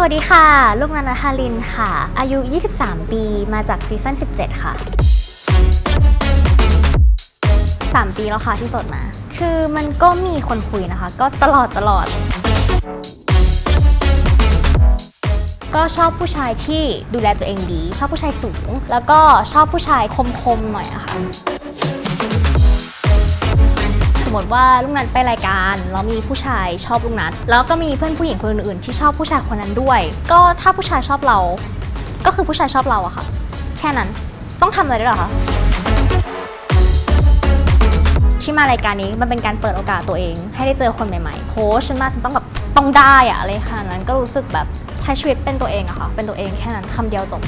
สวัสดีค่ะ ลูกนันทารินค่ะ อายุ 23 ปีมาจากซีซั่น 17 ค่ะ 3 ปีแล้วค่ะที่สดมา คือมันก็มีคนคุยนะคะ ก็ตลอดตลอด ก็ชอบผู้ชายที่ดูแลตัวเองดี ชอบผู้ชายสูง แล้วก็ชอบผู้ชายคมๆหน่อยอะค่ะ มมติว่าลูกนัดไปรายการแล้วมีผู้ชายชอบลูกนัดแล้วก็มีเพื่อนผู้หญิงคนอื่นๆที่ชอบผู้ชายคนนั้นด้วย ก็ถ้าผู้ชายชอบเรา ก็คือผู้ชายชอบเราอะค่ะ แค่นั้นต้องทำอะไรด้วยเหรอคะที่มารายการนี้มันเป็นการเปิดโอกาสตัวเอง ให้ได้เจอคนใหม่ๆโหฉันมาฉันต้องแบบต้องได้อะอะไรขนาดนั้นก็รู้สึกแบบใช้ชีวิตเป็นตัวเองอะค่ะเป็นตัวเองแค่นั้นคำเดียวจบ